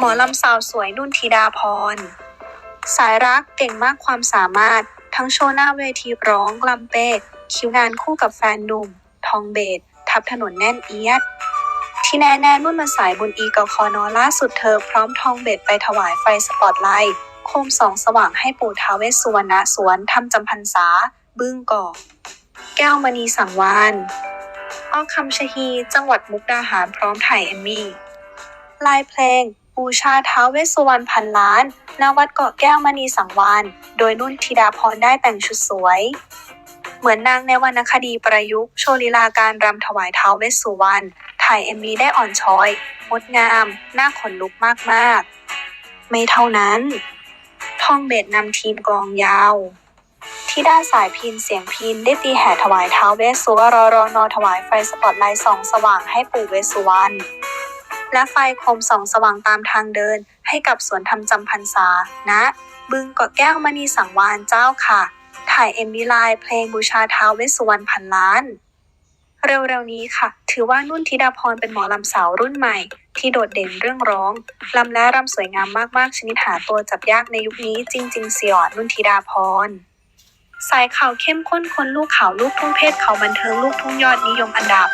หมอลำสาวสวยนุ่นธิดาพร สายรักเก่งมากความสามารถ ทั้งโชว์หน้าเวทีร้องลำเป๊กคิวงานคู่กับแฟนหนุ่ม ทองเบสทับถนนแน่นเอียด ที่แน่แน่นุ่นมาสายบุญอีกคอนอล่าสุดเธอพร้อมทองเบสไปถวายไฟสปอตไลท์โคมสองสว่างให้ปู่ท้าวเวสสุวรรณสวนทำจำพรรษา บึ้งก่อ แก้วมณีสังวานอ้อคำชะฮี จังหวัดมุกดาหารพร้อมถ่ายเอมมี่ลายเพลง บูชาท้าวเวสสุวรรณพันล้านณวัดเกาะแก้วมณีสังวานโดยนุ่นธิดาพรได้แต่งชุดสวย เหมือนนางในวรรณคดีประยุกต์โชว์ลีลาการรำถวายท้าวเวสสุวรรณถ่ายเอ็มวีได้อ่อนช้อยงดงามน่าขนลุกมากๆ ไม่เท่านั้นท่องเบสนำทีมกองยาวที่ด้านสายพินเสียงพินได้ตีแห่ถวายท้าวเวสสุวรรณรอนอถวายไฟสปอตไลท์ส่องสว่างให้ปู่เวสสุวรรณ และไฟโคมส่องสว่างตามทางเดิน ให้กับสวนทำจำพรรษาณบึงกาะแก้วมณีสังวานเจ้าค่ะ ถ่ายเอ็มวีไลน์เพลงบูชาท้าวเวสสุวรรณพันล้าน เร็วๆนี้ค่ะ ถือว่านุ่นธิดาพรเป็นหมอลำสาวรุ่นใหม่ ที่โดดเด่นเรื่องร้องลำและรำสวยงามมากๆ ชนิดหาตัวจับยากในยุคนี้จริงๆเสียอดนุ่นธิดาพรสายข่าวเข้มข้นคนลูกข่าวลูกทุ่งเพศเขาบันเทิงลูกทุ่งยอดนิยมอันดับ